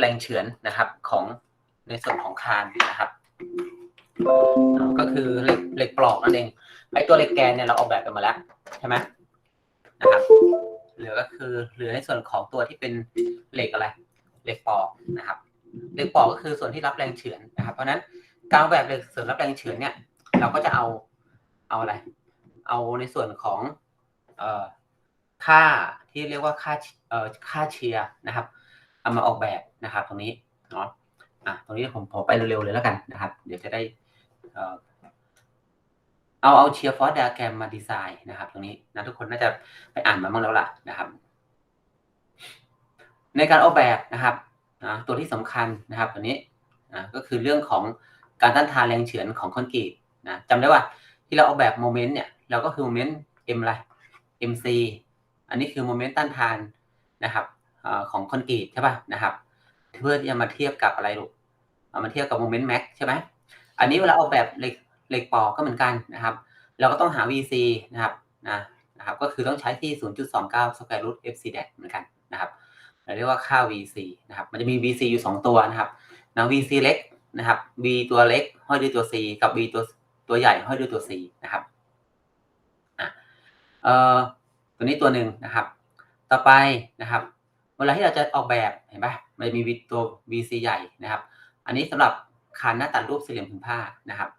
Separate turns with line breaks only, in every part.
แรงเฉือนนะครับของในส่วนของคานนะครับ ก็คือเหล็กเหล็กปลอกนั่นเองไอตัวเหล็กแกนเนี่ยเราออกแบบกันมาแล้วใช่ไหมนะครับเหลือก็คือเหลือในส่วนของตัวที่เป็นเหล็กอะไรเหล็กปลอกนะครับเหล็กปลอกก็คือส่วนที่รับแรงเฉือนนะครับ เพราะนั้นการออกแบบเหล็กส่วนรับแรงเฉือนเนี่ย เราก็จะเอาเอาอะไร เอาในส่วนของเอ่อค่าที่เรียกว่าค่าเอ่อค่าเชียร์นะครับเอามาออกแบบ นะครับตรงนี้เนาะอะตรงนี้ผมผมไปเร็วๆเลยแล้วกันนะครับ เดี๋ยวจะได้เอ่อเอาเอาเชียร์ฟอร์ดแกรมมาดีไซน์นะครับ ตรงนี้นะทุกคนน่าจะไปอ่านมาบ้างแล้วล่ะนะครับ ในการออกแบบนะครับนะตัวที่สำคัญนะครับตัวนี้นะก็คือเรื่องของการต้านทานแรงเฉือนของคอนกรีตนะจำได้ว่าที่เราออกแบบโมเมนต์เนี่ยเราก็คือโมเมนต์ m อะไร mc อันนี้คือโมเมนต์ต้านทานนะครับของคอนกรีตใช่ป่ะนะครับ เพื่อที่จะมาเทียบกับอะไรลูกเอามาเทียบกับโมเมนต์แม็กใช่ไหมอันนี้เวลาออกแบบเหล็กเหล็กปอกก็เหมือนกันนะครับ เราก็ต้องหา VC นะครับนะนะครับ ก็คือต้องใช้ที่ 0.29 square root FC dash เหมือนกันนะครับเราเรียกว่าค่า VC นะครับ มันจะมี VC อยู่ 2 ตัวนะครับนะ VC เล็กนะครับ V ตัวเล็กห้อยด้วยตัว C กับ V ตัวตัวใหญ่ห้อยด้วยตัว C นะครับอะเอ่อตัวนี้ตัวหนึ่งนะครับ ต่อไปนะครับ วลาที่เราจะออกแบบเห็นปะมันจะมีตัว VC ใหญ่นะครับ อันนี้สำหรับคานหน้าตัดรูปสี่เหลี่ยมผืนผ้านะครับ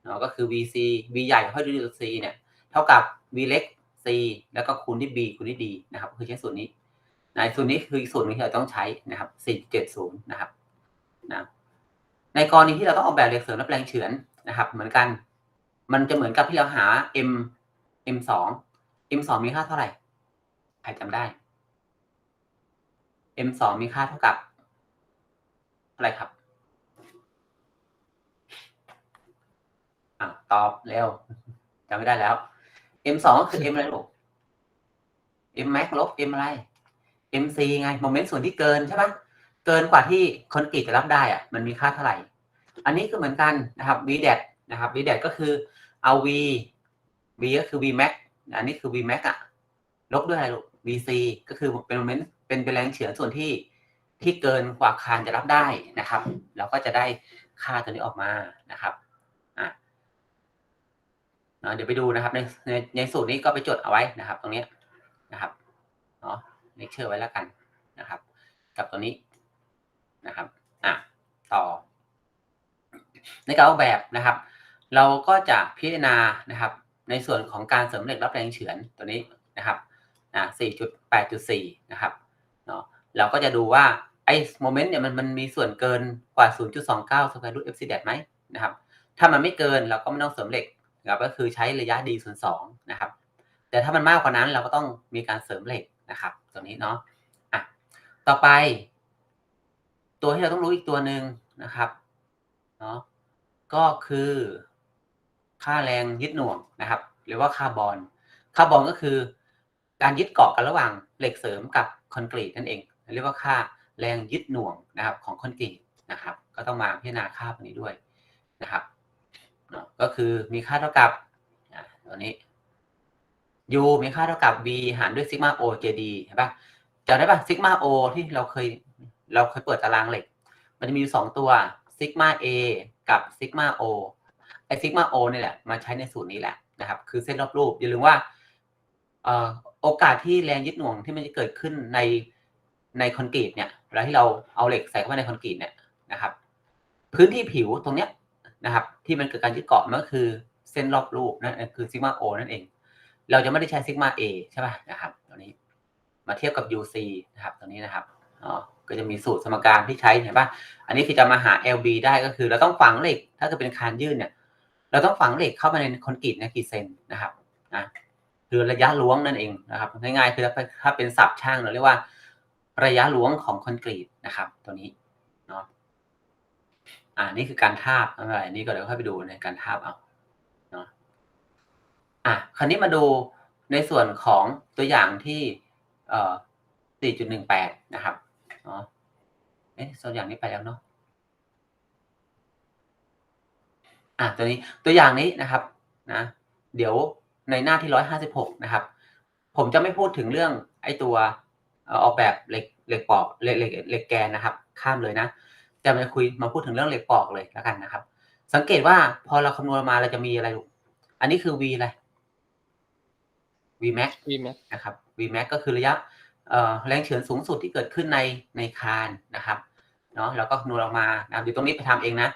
เนาะก็คือ VC V ใหญ่ห้อยด้วยตัว C เนี่ยเท่ากับ V เล็ก C แล้วก็คูณที่ B คูณที่ D นะครับ คือใช้สูตรนี้ในสูตรนี้คือสูตรที่เราต้องใช้นะครับ4.70นะครับนะในกรณีที่เราต้องออกแบบเหล็กเสริมรับแรงเฉือนนะครับ เหมือนกัน มันจะเหมือนกับที่เราหา M M2 M2 มีค่าเท่าไหร่ใครจำได้ M2 มีค่าเท่ากับเท่าไรครับอะตอบเร็วจำไม่ได้แล้ว M2 ก็คือ M อะไรลูก M max ลบ M อะไร MC ไงโมเมนต์ส่วนที่เกินใช่ไหมเกินกว่าที่คอนกรีตจะรับได้อะมันมีค่าเท่าไหร่ อันนี้ก็เหมือนกันนะครับ V d a t นะครับ V d a t ก็คือเอา V V ก็คือ V max อันนี้คือ V max อะลบด้วยอะไรลูก VC ก็คือเป็นโมเมนต์ เป็นแรงเฉือนส่วนที่ที่เกินกว่าคานจะรับได้นะครับ เราก็จะได้ค่าตัวนี้ออกมานะครับอะเดี๋ยวไปดูนะครับในในในสูตรนี้ก็ไปจดเอาไว้นะครับ ตรงนี้นะครับเนาะเลคเชอร์ไว้แล้วกันนะครับ กับตัวนี้นะครับอะต่อ ในการออกแบบนะครับ เราก็จะพิจารณานะครับ ในส่วนของการเสริมเหล็กรับแรงเฉือนตัวนี้นะครับนะ4.8.4 นะครับ เนาะเราก็จะดูว่าไอ้โมเมนต์เนี่ยมันมันมีส่วนเกินกว่า 0.29 square root FC dash ไหมนะครับถ้ามันไม่เกินเราก็ไม่ต้องเสริมเหล็กนะครับก็คือใช้ระยะ d ส่วน2นะครับแต่ถ้ามันมากกว่านั้นเราก็ต้องมีการเสริมเหล็กนะครับตัวนี้เนาะอะต่อไป ตัวที่เราต้องรู้อีกตัวหนึ่งนะครับเนาะก็คือ ค่าแรงยึดหน่วงนะครับ หรือว่าค่าบอลค่าบอลก็คือ การยึดเกาะกันระหว่างเหล็กเสริมกับคอนกรีตนั่นเอง เรียกว่าค่าแรงยึดหน่วงนะครับของคอนกรีตนะครับ ก็ต้องมาพิจารณาค่าพวกนี้ด้วยนะครับก็คือมีค่าเท่ากับตัวนี้ U มีค่าเท่ากับ V หารด้วยซิกมา O JD เห็นปะจำได้ปะซิกมา O ที่เราเคยเราเคยเปิดตารางเหล็ก มันจะมีอยู่สองตัวซิกมา A กับซิกมา O ไอซิกมา O นี่แหละมาใช้ในสูตรนี้แหละนะครับ คือเส้นรอบรูปอย่าลืมว่า โอกาสที่แรงยึดหน่วงที่มันจะเกิดขึ้นในในคอนกรีตเนี่ยเวลาที่เราเอาเหล็กใส่เข้าไปในคอนกรีตเนี่ยนะครับ พื้นที่ผิวตรงเนี้ยนะครับ ที่มันเกิดการยึดเกาะมันก็คือเส้นรอบรูปนั่นคือซิกมาโอนั่นเอง เราจะไม่ได้ใช้ซิกมาเอใช่ป่ะนะครับตัวนี้มาเทียบกับ UC นะครับตัวนี้นะครับอ๋อก็จะมีสูตรสมการที่ใช้เห็นป่ะอันนี้คือจะมาหา LB ได้ก็คือ เราต้องฝังเหล็ก ถ้าเกิดเป็นคานยื่นเนี่ย เราต้องฝังเหล็กเข้ามาในคอนกรีตเนี่ยกี่เซนนะครับนะ คือระยะล้วงนั่นเองนะครับง่ายๆคือถ้าเป็นศัพท์ช่างเราเรียกว่า ระยะล้วงของคอนกรีตนะครับ ตัวนี้เนาะอ่านี่คือการทาบอะไรนี่ก็เดี๋ยวค่อยไปดูในการทาบเอาเนาะอะคราวนี้มาดูในส่วนของตัวอย่างที่เอ่อ4.18 นะครับเนาะเอ๊ะตัวอย่างนี้ไปแล้วเนาะอะตัวนี้ตัวอย่างนี้นะครับนะ เดี๋ยว ในหน้าที่156นะครับ ผมจะไม่พูดถึงเรื่องไอ้ตัวออกแบบเหล็กเหล็กปอกเหล็กเหล็กเหล็กแกนนะครับ ข้ามเลยนะ จะมาคุยมาพูดถึงเรื่องเหล็กปอกเลยแล้วกันนะครับ สังเกตว่าพอเราคำนวณมาเราจะมีอะไรลูกอันนี้คือ v อะไร v max
วีแม็ก
นะครับ v max ก็คือระยะเอ่อแรงเฉือนสูงสุดที่เกิดขึ้นในในคานนะครับเนาะเราก็คำนวณออกมานะครับเดี๋ยวตรงนี้ไปทำเองนะ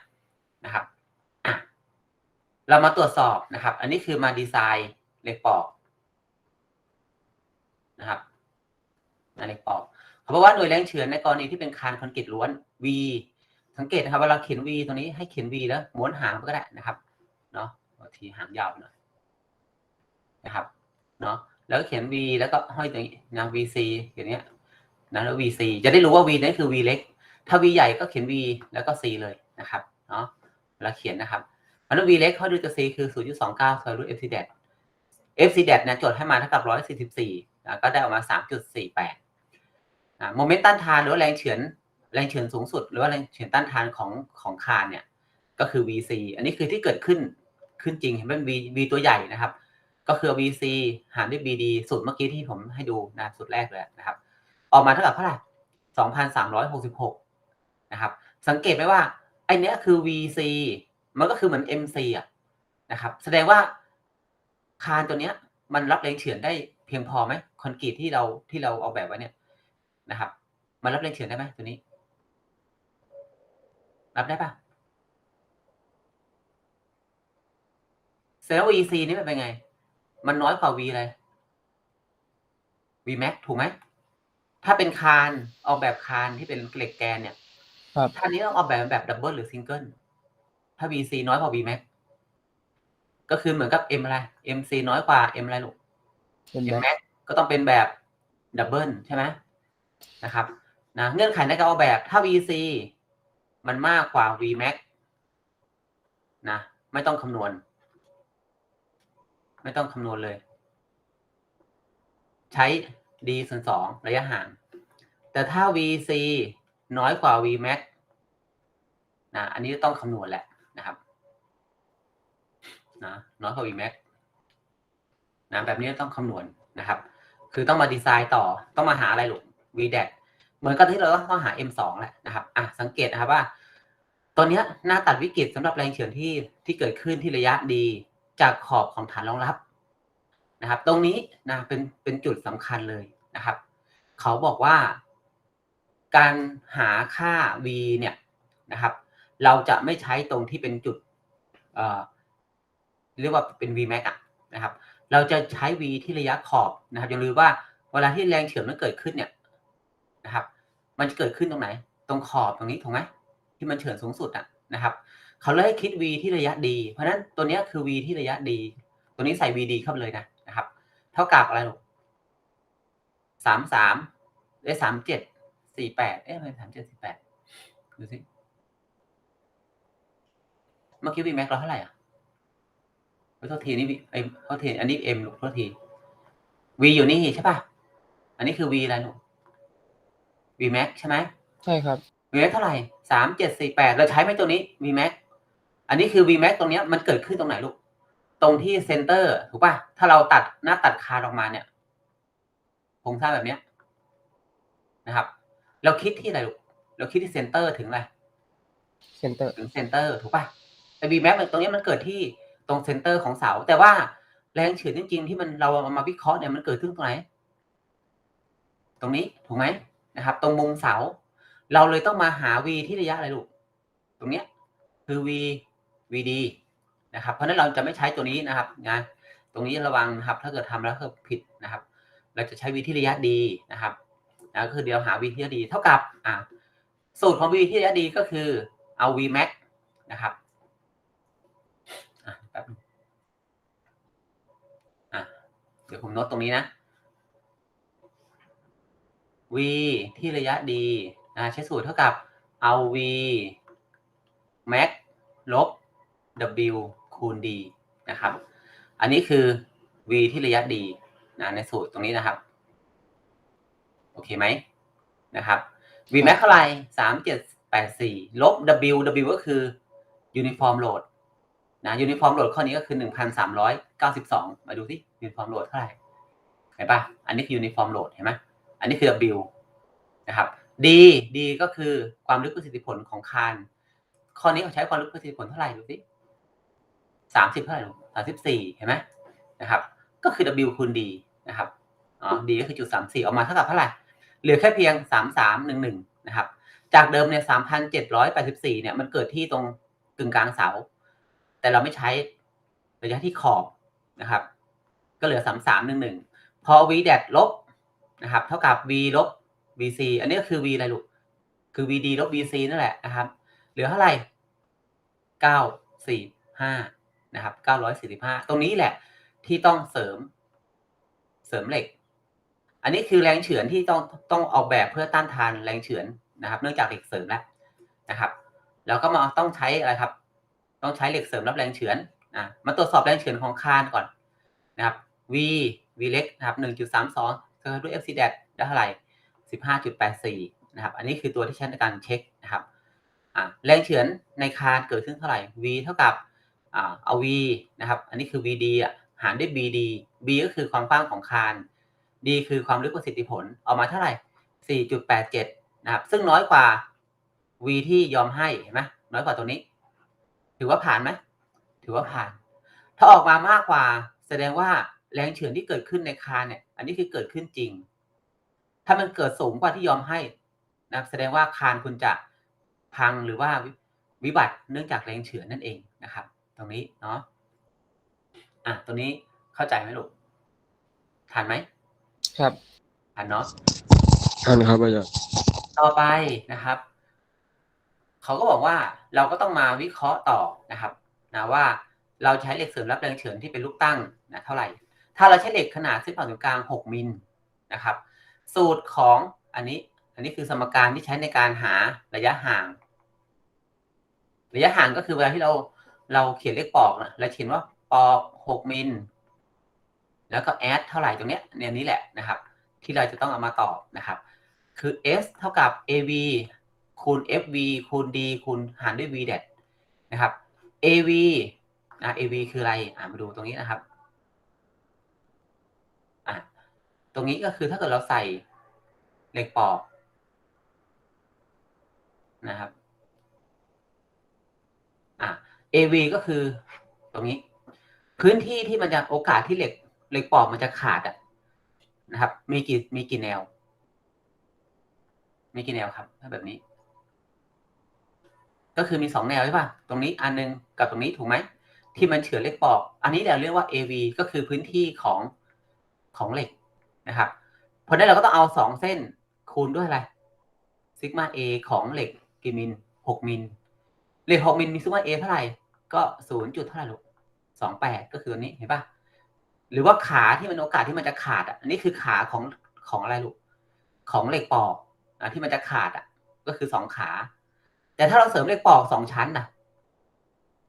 นะครับอะ เรามาตรวจสอบนะครับ อันนี้คือมาดีไซน์เหล็กปอกนะครับเหล็กปอกเขาบอกว่าหน่วยแรงเฉือนในกรณีที่เป็นคานคอนกรีตล้วน v สังเกตนะครับเวลาเขียน v ตรงนี้ให้เขียน v แล้วม้วนหางก็ได้นะครับเนาะบางทีหางยาวหน่อยนะครับเนาะแล้วเขียน v แล้วก็ห้อยตรงนี้นะ vc อย่างเนี้ยนะแล้ว vc จะได้รู้ว่า v นี่คือ v เล็ก ถ้า v ใหญ่ก็เขียน v แล้วก็ c เลยนะครับเนาะเวลาเขียนนะครับ อันนั้น v เล็กเข้อดูจะ c คือ 0.29สแควร์รูท f c d f c d เนี่ยโจทย์ให้มาเท่ากับ 144นะก็ได้ออกมา 3.48นะโมเมนต์ต้านทานหรือว่าแรงเฉือนแรงเฉือนสูงสุด หรือว่าแรงเฉือนต้านทานของของคานเนี่ยก็คือ vc อันนี้คือที่เกิดขึ้นขึ้นจริงเห็นไหม v v ตัวใหญ่นะครับ ก็คือ vc หารด้วย bd สุดเมื่อกี้ที่ผมให้ดูนะสุดแรกเลยนะครับ ออกมาเท่ากับเท่าไหร่2,366นะครับสังเกตไหมว่าไอเนี้ยคือ VC มันก็คือเหมือน MC อะนะครับ แสดงว่าคานตัวเนี้ย มันรับแรงเฉือนได้เพียงพอไหมคอนกรีตที่เราที่เราออกแบบไว้เนี่ยนะครับ มันรับแรงเฉือนได้ไหมตัวนี้ รับได้ปะแสดงว่า VC นี่มันเป็นไง มันน้อยกว่า V อะไร V max ถูกไหม ถ้าเป็นคานออกแบบคานที่เป็นเหล็กแกนเนี่ย
ครับ
ท่านนี้ต้องออกแบบแบบดับเบิลหรือซิงเกิล ถ้า VC น้อยกว่า Vmax ก็คือเหมือนกับ M อะไร MC น้อยกว่า M อะไรลูก
เป็น
M
แม็ก
Max ก็ต้องเป็นแบบดับเบิลใช่ไหมนะครับนะเงื่อนไขในการออกแบบถ้า VC มันมากกว่า Vmax นะไม่ต้องคำนวณ ไม่ต้องคำนวณเลย ใช้ d ส่วนสองระยะห่าง แต่ถ้า VC น้อยกว่า Vmax นะอันนี้ต้องคำนวณแหละ นะครับนะน้อยกว่า Vmax นะแบบนี้ต้องคำนวณนะครับ คือต้องมาดีไซน์ต่อต้องมาหาอะไรลูก VDAT เหมือนกับที่เราต้องหา M2 แหละนะครับอะสังเกตนะครับว่าตอนนี้หน้าตัดวิกฤตสำหรับแรงเฉือนที่ที่เกิดขึ้นที่ระยะดีจากขอบของฐานรองรับนะครับ ตรงนี้นะเป็นเป็นจุดสำคัญเลยนะครับ เขาบอกว่า การหาค่า v เนี่ยนะครับ เราจะไม่ใช้ตรงที่เป็นจุดเเรียกว่าเป็น v max อะนะครับ เราจะใช้ v ที่ระยะขอบนะครับอย่าลืมว่าเวลาที่แรงเฉือนมันเกิดขึ้นเนี่ยนะครับ มันจะเกิดขึ้นตรงไหน ตรงขอบตรงนี้ถูกไหมที่มันเฉือนสูงสุดอะนะครับ เขาเลยให้คิด v ที่ระยะดี เพราะฉะนั้นตัวนี้คือ v ที่ระยะดีตัวนี้ใส่ v d เข้าไปเลยนะนะครับ เท่ากับอะไรลูกสามสามได้สามเจ็ดสี่แปดเอ๊ะทำไมสามเจ็ดสี่แปดดูสิ เมื่อกี้ v max เราเท่าไหร่อะขอโทษทีนี่ V ไอ้ขอโทษทีอันนี้ m ลูกขอโทษที v อยู่นี่ใช่ป่ะ อันนี้คือ v อะไรลูก v max ใช่ไหม
ใช่ครับ
v max เท่าไหร่สามเจ็ดสี่แปดเราใช้ไหมตัวนี้ v max อันนี้คือ v max ตรงเนี้ยมันเกิดขึ้นตรงไหนลูก ตรงที่เซนเตอร์ถูกป่ะ ถ้าเราตัดหน้าตัดคานออกมาเนี่ยโครงสร้างแบบเนี้ยนะครับ เราคิดที่อะไรลูก เราคิดที่เซนเตอร์ถึงอะไร
เซนเตอร์
ถึงเซนเตอร์ถูกป่ะ แต่ v max ตรงนี้มันเกิดที่ตรงเซนเตอร์ของเสา แต่ว่าแรงเฉือนจริงๆที่มันเราเอามาวิเคราะห์เนี่ยมันเกิดขึ้นตรงไหน ตรงนี้ถูกไหมนะครับ ตรงมุมเสา เราเลยต้องมาหา v ที่ระยะอะไรลูกตรงเนี้ยคือ v vd นะครับ เพราะนั้นเราจะไม่ใช้ตัวนี้นะครับนะตรงนี้ระวังนะครับ ถ้าเกิดทำแล้วก็ผิดนะครับ เราจะใช้ v ที่ระยะดีนะครับนะก็คือเดี๋ยวหา v ที่ระยะดีเท่ากับอ่าสูตรของ v ที่ระยะดีก็คือเอา v max นะครับ ป๊บนึงอะเดี๋ยวผมโน้ตตรงนี้นะ v ที่ระยะดีนะใช้สูตรเท่ากับเอา v max ลบ w คูณ d นะครับ อันนี้คือ v ที่ระยะดีนะในสูตรตรงนี้นะครับ โอเคไหมนะครับ v max เท่าไหร่สามเจ็ดแปดสี่ลบ w w ก็คือ uniform load นะ uniform load ข้อนี้ก็คือหนึ่งพันสามร้อยเก้าสิบสองมาดูสิ uniform load เท่าไหร่เห็นปะอันนี้คือ uniform load เห็นไหมอันนี้คือ w นะครับดีดีก็คือความลึกประสิทธิผลของคาน ข้อนี้เขาใช้ความลึกประสิทธิผลเท่าไหร่ดูสิสามสิบเท่าไหร่สามสิบสี่เห็นไหมนะครับ ก็คือ W คูณ D นะครับอ๋อ D ก็คือจุดสามสี่ออกมาเท่ากับเท่าไหร่ เหลือแค่เพียงสามสามหนึ่งหนึ่งนะครับ จากเดิมเนี่ยสามพันเจ็ดร้อยแปดสิบสี่เนี่ยมันเกิดที่ตรงกึ่งกลางเสา แต่เราไม่ใช้ระยะที่ขอบนะครับ ก็เหลือสามสามหนึ่งหนึ่งพอ v แดดลบนะครับ เท่ากับ v ลบ vc อันนี้ก็คือ v อะไรลูก คือ vd ลบ vc นั่นแหละนะครับ เหลือเท่าไหร่เก้าสี่ห้านะครับเก้าร้อยสี่สิบห้าตรงนี้แหละที่ต้องเสริม เสริมเหล็ก อันนี้คือแรงเฉือนที่ต้องต้องออกแบบเพื่อต้านทานแรงเฉือนนะครับ เนื่องจากเหล็กเสริมแล้วนะครับ แล้วก็มาต้องใช้อะไรครับ ต้องใช้เหล็กเสริมรับแรงเฉือนอะมาตรวจสอบแรงเฉือนของคานก่อนนะครับ v v เล็กนะครับหนึ่งจุดสามสองก็ด้วย fc แดได้เท่าไหร่สิบห้าจุดแปดสี่นะครับ อันนี้คือตัวที่ใช้ในการเช็คนะครับอะแรงเฉือนในคานเกิดขึ้นเท่าไหร่ v เท่ากับอ่าเอา v นะครับ อันนี้คือ vd อะหารด้วย bd b ก็คือความกว้างของคาน d คือความลึกประสิทธิผลออกมาเท่าไหร่4.87นะครับ ซึ่งน้อยกว่า v ที่ยอมให้เห็นไหมน้อยกว่าตัวนี้ ถือว่าผ่านไหมถือว่าผ่าน ถ้าออกมามากกว่า แสดงว่าแรงเฉือนที่เกิดขึ้นในคานเนี่ย อันนี้คือเกิดขึ้นจริง ถ้ามันเกิดสูงกว่าที่ยอมให้นะครับแสดงว่าคานคุณจะพังหรือว่าวิบัติเนื่องจากแรงเฉือนนั่นเองนะครับ ตรงนี้เนาะอะตรงนี้เข้าใจไหมลูกทันไหม
ครับ
ทันเนาะ
ท่านครับอาจารย์
ต่อไปนะครับ เขาก็บอกว่าเราก็ต้องมาวิเคราะห์ต่อนะครับนะว่าเราใช้เหล็กเสริมรับแรงเฉือนที่เป็นลูกตั้งนะเท่าไหร่ ถ้าเราใช้เหล็กขนาดเส้นผ่าศูนย์กลาง 6มิลนะครับ สูตรของอันนี้อันนี้คือสมการที่ใช้ในการหาระยะห่าง ระยะห่างก็คือเวลาที่เราเราเขียนเลขปอกนะเราเขียนว่าปอก6มิลแล้วก็แอดเท่าไหร่ตรงเนี้ยเนี่ยนี้แหละนะครับ ที่เราจะต้องเอามาตอบนะครับ คือ S เท่ากับ AV คูณ FV คูณ D คูณหารด้วย V เด็ดนะครับ AV นะ AV คืออะไรอ่ามาดูตรงนี้นะครับอะตรงนี้ก็คือถ้าเกิดเราใส่เหล็กปอกนะครับอะ AV ก็คือตรงนี้ พื้นที่ที่มันจะโอกาสที่เหล็กเหล็กปอกมันจะขาดอะนะครับ มีกี่มีกี่แนว มีกี่แนวครับ ถ้าแบบนี้ ก็คือมีสองแนวใช่ป่ะ ตรงนี้อันนึงกับตรงนี้ถูกไหม ที่มันเฉือนเหล็กปอก อันนี้เราเรียกว่า AV ก็คือพื้นที่ของของเหล็กนะครับ เพราะนั้นเราก็ต้องเอาสองเส้นคูณด้วยอะไรซิกมา A ของเหล็กกี่มิลหกมิล เหล็กหกมิลมีซิกมา A เท่าไหร่ ก็ศูนย์จุดเท่าไหร่ลูกสองแปดก็คือตัวนี้เห็นป่ะ หรือว่าขาที่มันโอกาสที่มันจะขาดอะ อันนี้คือขาของของอะไรลูก ของเหล็กปอกอะที่มันจะขาดอะ ก็คือสองขา แต่ถ้าเราเสริมเหล็กปอกสองชั้นนะ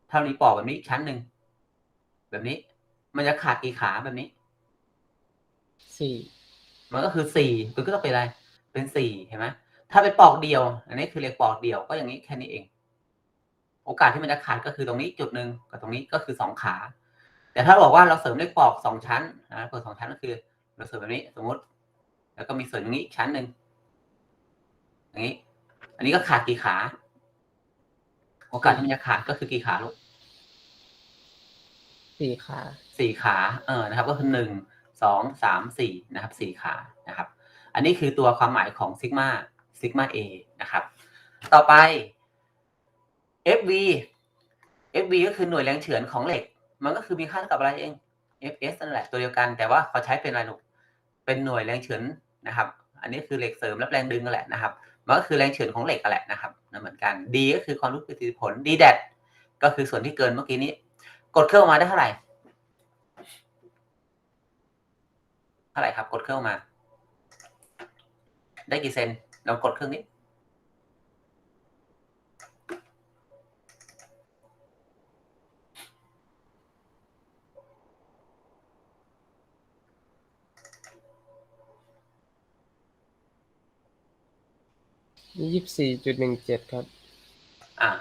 ถ้ามีปอกแบบนี้อีกชั้นหนึ่งแบบนี้ มันจะขาดกี่ขาแบบนี้
สี่
มันก็คือสี่ตัวก็ต้องเป็นอะไร เป็นสี่เห็นไหมถ้าเป็นปอกเดียว อันนี้คือเหล็กปอกเดียวก็อย่างนี้แค่นี้เอง โอกาสที่มันจะขาดก็คือตรงนี้จุดหนึ่งกับตรงนี้ก็คือสองขา แต่ถ้าบอกว่าเราเสริมเหล็กปอกสองชั้นนะเปิดสองชั้นก็คือ เราเสริมแบบนี้สมมติ แล้วก็มีเสริมตรงนี้อีกชั้นหนึ่งอย่างนี้ อันนี้ก็ขาดกี่ขา โอกาสที่มันจะขาดก็คือกี่ขาลูก
สี่ขา
สี่ขา เออนะครับ ก็คือหนึ่งสองสามสี่นะครับสี่ขานะครับ อันนี้คือตัวความหมายของซิกมาซิกมา A นะครับ ต่อไป FV FV ก็คือหน่วยแรงเฉือนของเหล็ก มันก็คือมีค่าเท่ากับอะไรเอง FS นั่นแหละตัวเดียวกัน แต่ว่าเขาใช้เป็นอะไรลูกเป็นหน่วยแรงเฉือนนะครับ อันนี้คือเหล็กเสริมรับแรงดึงนั่นแหละนะครับ มันก็คือแรงเฉือนของเหล็กกันแหละนะครับนั่นเหมือนกัน D ก็คือความรู้ประสิทธิผล D แดดก็คือส่วนที่เกินเมื่อกี้นี้ กดเครื่องออกมาได้เท่าไหร่เท่าไหร่ครับ กดเครื่องออกมา ได้กี่เซนลองกดเครื่องนี้
ยี่สิบสี่จุดหนึ่งเจ็ดครับ
อ่า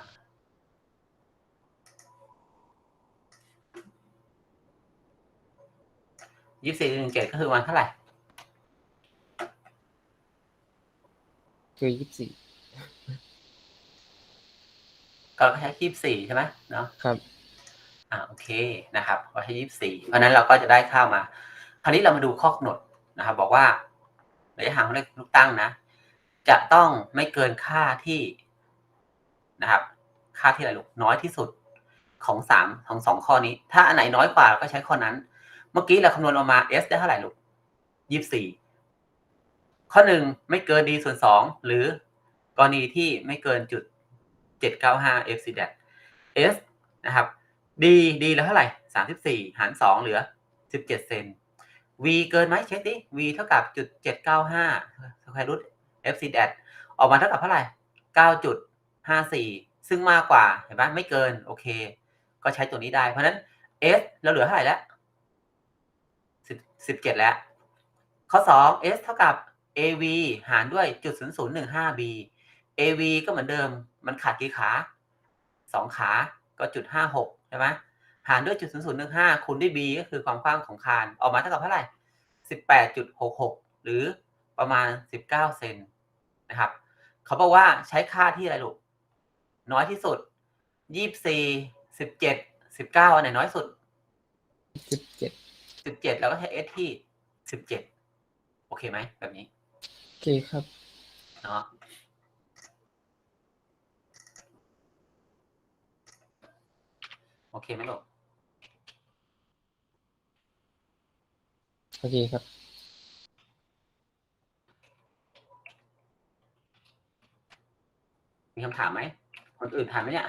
ยี่สิบสี่หนึ่งเจ็ดก็คือวันเท่าไหร่
คือยี่สิบสี่
ก็ใช้ยี่สิบสี่ใช่ไหมเนาะ
ครับ
อ่าโอเคนะครับก็ใช้ยี่สิบสี่เพราะฉะนั้นเราก็จะได้ค่ามา คราวนี้เรามาดูข้อกำหนดนะครับ บอกว่าระยะห่างของเลขลูกตั้งนะ จะต้องไม่เกินค่าที่นะครับ ค่าที่อะไรลูกน้อยที่สุดของสามของสองข้อนี้ ถ้าอันไหนน้อยกว่าก็ใช้ข้อนั้น เมื่อกี้เราคำนวณออกมา s ได้เท่าไหร่ลูกยี่สิบสี่ข้อหนึ่งไม่เกิน d ส่วนสองหรือกรณีที่ไม่เกินจุดเจ็ดเก้าห้า f c d s นะครับ d d แล้วเท่าไหร่สามสิบสี่หารสองเหลือสิบเจ็ดเซน v เกินไหมเช็คดิ v เท่ากับจุดเจ็ดเก้าห้าสแควร์รูท f c d ออกมาเท่ากับเท่าไหร่เก้าจุดห้าสี่ซึ่งมากกว่า เห็นไหมไม่เกิน โอเค ก็ใช้ตัวนี้ได้ เพราะนั้น s เราเหลือเท่าไหร่แล้วสิบเจ็ดแล้ว ข้อสอง s เท่ากับ av หารด้วยจุดศูนย์ศูนย์หนึ่งห้า b av ก็เหมือนเดิม มันขาดกี่ขาสองขา ก็จุดห้าหกใช่ไหมหารด้วยจุดศูนย์ศูนย์หนึ่งห้าคูณด้วย b ก็คือความกว้างของคาน ออกมาเท่ากับเท่าไหร่สิบแปดจุดหกหกหรือประมาณสิบเก้าเซน นะครับ เขาบอกว่าใช้ค่าที่อะไรลูก น้อยที่สุดยี่สี่สิบเจ็ดสิบเก้าอันไหนน้อยสุด
สิบเจ็ด
สิบเจ็ดแล้วก็ใช้ s ที่สิบเจ็ดโอเคไหมแบบนี้
โอเคครับ
เนาะโอเคไหมลูก
โอเคครับ
มีคำถามไหม คนอื่นถามไหมเนี่ย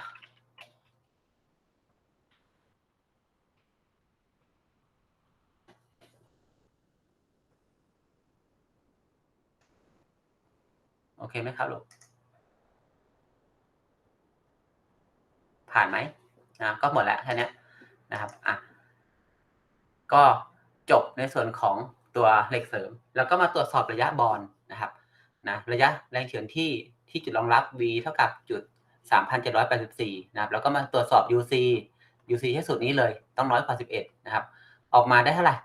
โอเคไหมครับลูก ผ่านไหมนะก็หมดแล้วแค่นี้นะครับ อะ ก็จบในส่วนของตัวเหล็กเสริม แล้วก็มาตรวจสอบระยะบอลนะครับ นะ ระยะแรงเฉือนที่ ที่จุดรองรับ v เท่ากับจุด 3,784 นะครับ แล้วก็มาตรวจสอบ uc uc ที่สุดนี้เลยต้องน้อยกว่า 11 นะครับ ออกมาได้เท่าไหร่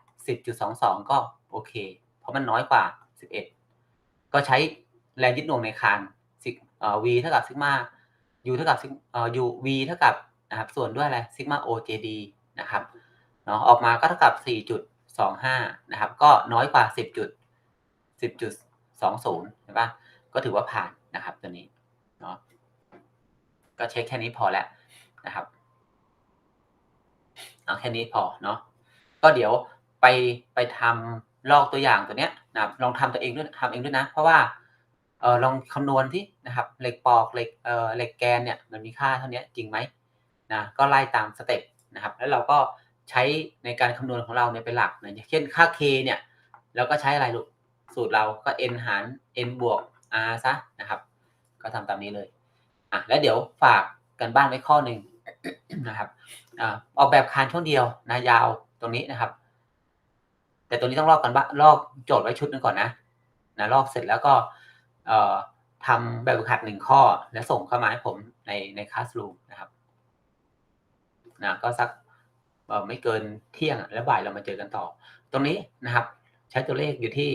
10.22 ก็โอเค เพราะมันน้อยกว่า 11 ก็ใช้แรงยึดหน่วงในคานซิกเอ่อ v เท่ากับซิกมา u เท่ากับเอ่อ u v เท่ากับนะครับ ส่วนด้วยอะไรซิกมา ojd นะครับเนาะออกมาก็เท่ากับ 4.25 นะครับ ก็น้อยกว่า 10จุด10จุด20เห็นปะก็ถือว่าผ่าน นะครับ ตัวนี้เนาะก็เช็คแค่นี้พอแล้วนะครับเอาแค่นี้พอเนาะก็เดี๋ยวไปไปทำลอกตัวอย่างตัวเนี้ยนะครับลองทำตัวเองด้วยทำเองด้วยนะ เพราะว่าเออลองคำนวณที่นะครับเหล็กปอกเหล็กเออเหล็กแกนเนี่ยมันมีค่าเท่านี้จริงไหมนะก็ไล่ตามสเต็ปนะครับ แล้วเราก็ใช้ในการคำนวณของเราเนี่ยเป็นหลักนะอย่างเช่นค่า k เนี่ยเราก็ใช้อะไรลูกสูตรเราก็ n หาร n บวก r ซะนะครับ ก็ทำตามนี้เลยอะแล้วเดี๋ยวฝากกันบ้านไว้ข้อหนึ่งนะครับอ่ออกแบบคานช่วงเดียวนะยาวตรงนี้นะครับ แต่ตรงนี้ต้องลอกกันบ้านลอกโจทย์ไว้ชุดนึงก่อนนะนะลอกเสร็จแล้วก็เอ่อทำแบบฝึกหัดหนึ่งข้อ แล้วส่งเข้ามาให้ผมในในคลาสรูมนะครับนะก็สักไม่เกินเที่ยงแล้วบ่ายเรามาเจอกันต่อ ตรงนี้นะครับ ใช้ตัวเลขอยู่ที่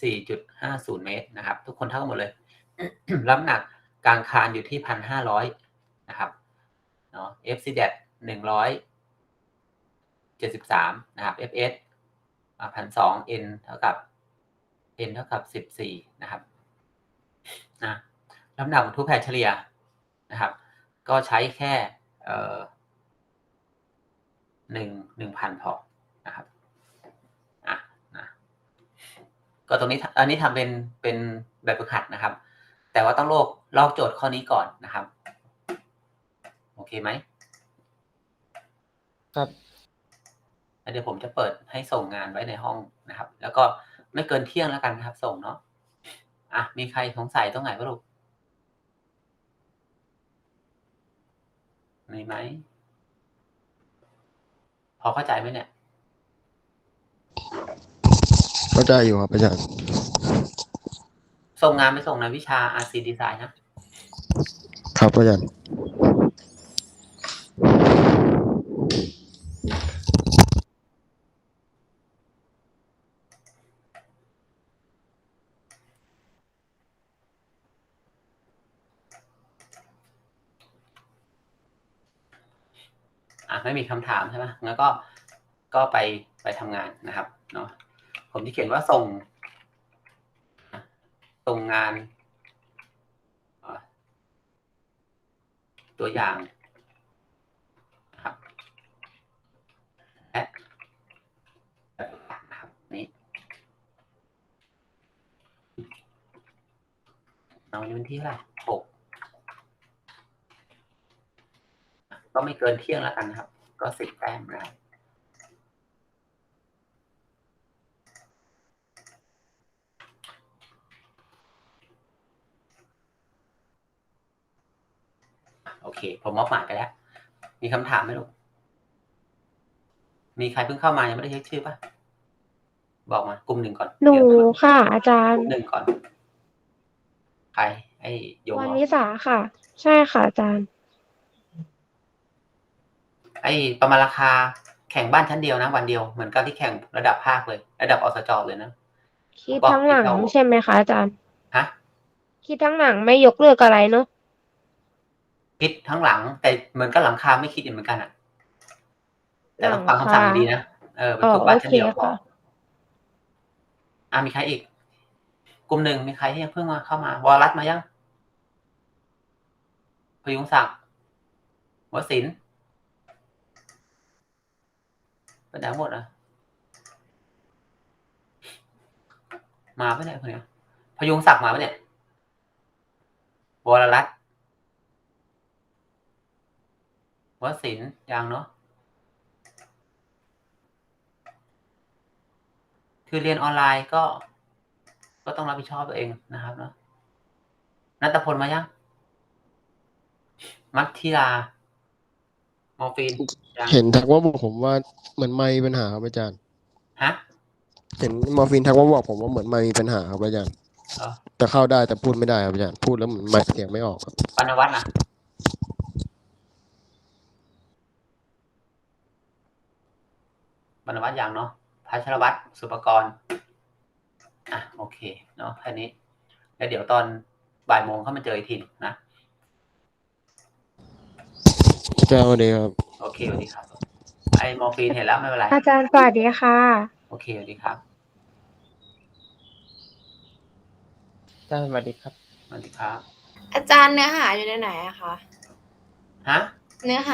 4.50 เมตรนะครับ ทุกคนเท่ากันหมดเลยรับหนักกลางคานอยู่ที่ 1,500 นะครับเนาะ FC d 173 นะครับ FS พันสอง N เท่ากับ N เท่ากับ 14 นะครับนะน้ำหนักบรรทุกแผ่นเฉลี่ยนะครับ ก็ใช้แค่เอ่อหนึ่งหนึ่งพันพอนะครับอะนะ ก็ตรงนี้อันนี้ทำเป็นเป็นแบบฝึกหัดนะครับ แต่ว่าต้องลอกลอกโจทย์ข้อนี้ก่อนนะครับ โอเคไหม
ครับ
แล้วเดี๋ยวผมจะเปิดให้ส่งงานไว้ในห้องนะครับ แล้วก็ไม่เกินเที่ยงแล้วกันนะครับ ส่งเนาะอะมีใครสงสัยตรงไหนบ้างลูกมีไหม พอเข้าใจไหมเนี่ย
เข้าใจอยู่ครับอาจารย์
ส่งงานไปส่งในวิชาอ RC Design น์นะ
ครับอาจารย์
อะไม่มีคำถามใช่ไหมงั้นก็ก็ไปไปทำงานนะครับเนาะ ผมที่เขียนว่าส่ง ส่งงาน ตัวอย่างครับและนะครับนี่เราวันนี้วันที่เท่าไหร่หกก็ไม่เกินเที่ยงแล้วกันครับ ก็สิบแต้มนะครับ โอเค ผมมอบหมายไปแล้ว มีคำถามไหมลูก มีใครเพิ่งเข้ามายังไม่ได้เช็คชื่อปะบอกมากลุ่มหนึ่งก่อน
หนู
เดี๋ยว
ค่ะอาจาร
ก
ย์
ลุ่มหนึ่งก่อน ใคร ไอ้โยม
วัน
เหรอ
วิสาค่ะ ใช่ค่ะอาจารย์
ไอ้ประมาณราคาแข่งบ้านชั้นเดียวนะ วันเดียวเหมือนกับที่แข่งระดับภาคเลย ระดับอสจเลยนะ
คิด
บอก
ทั้งหลัง
ที่เรา
ใช่ไหมคะอาจารย์
ฮะ
คิดทั้งหลังไม่ยกเลิกอะไรเนาะ
คิดทั้งหลัง แต่เหมือนกับหลังคาไม่คิดอีกเหมือนกันอะ แต่ต้องฟัง
หลัง
คำสั่ง
คา
ดีๆนะเออเป็น
อ๋อ
ถูกบ้าน
โอ
ชั้น
เค
เดียวพอ
ค่ะ
อะมีใครอีก กลุ่มหนึ่งมีใครที่ยังเพิ่งมาเข้ามาวรัตน์มายังพยุงศักดิ์วสินทร์เป็นไหนหมดอะมาปะเนี่ยคนเนี้ยพยุงศักดิ์มาปะเนี่ยวรรัตน์ วสินทร์ยังเนาะคือเรียนออนไลน์ก็ ก็ต้องรับผิดชอบตัวเองนะครับเนาะนัตพลมายังมัทธิลามอร์ฟีนยัง
เห็นทักว่าบอกผมว่าเหมือนไม่มีปัญหาครับอาจารย์
ฮะ
เห็นมอร์ฟินทักว่าบอกผมว่าเหมือนไม่มีปัญหาครับอาจารย์
เออ
แต่เข้าได้แต่พูดไม่ได้ครับอาจารย์พูดแล้วเหมือนไม่เสียงไม่ออกครับ
ปานวัฒน์นะ ปานวัฒน์ยังเนาะพัชรวัตรสุปกรณ์อะโอเคเนาะแค่นี้แล้วเดี๋ยวตอนบ่ายโมงเข้ามาเจออีกทีหนึ่งนะ
อาจารย์สวัสดีครับ
โอเคสวัสดีครับ ไอ้มอร์ฟีนเห็นแล้วไม่เป็นไร
อาจารย์สวัสดีค่ะ
โอเคสวัสดีครับ
อาจารย์สวัสดีครับ
สวัสดีครับ
อาจารย์เนื้อหาอยู่ในไหนอะคะ
ฮะ
เนื้อหา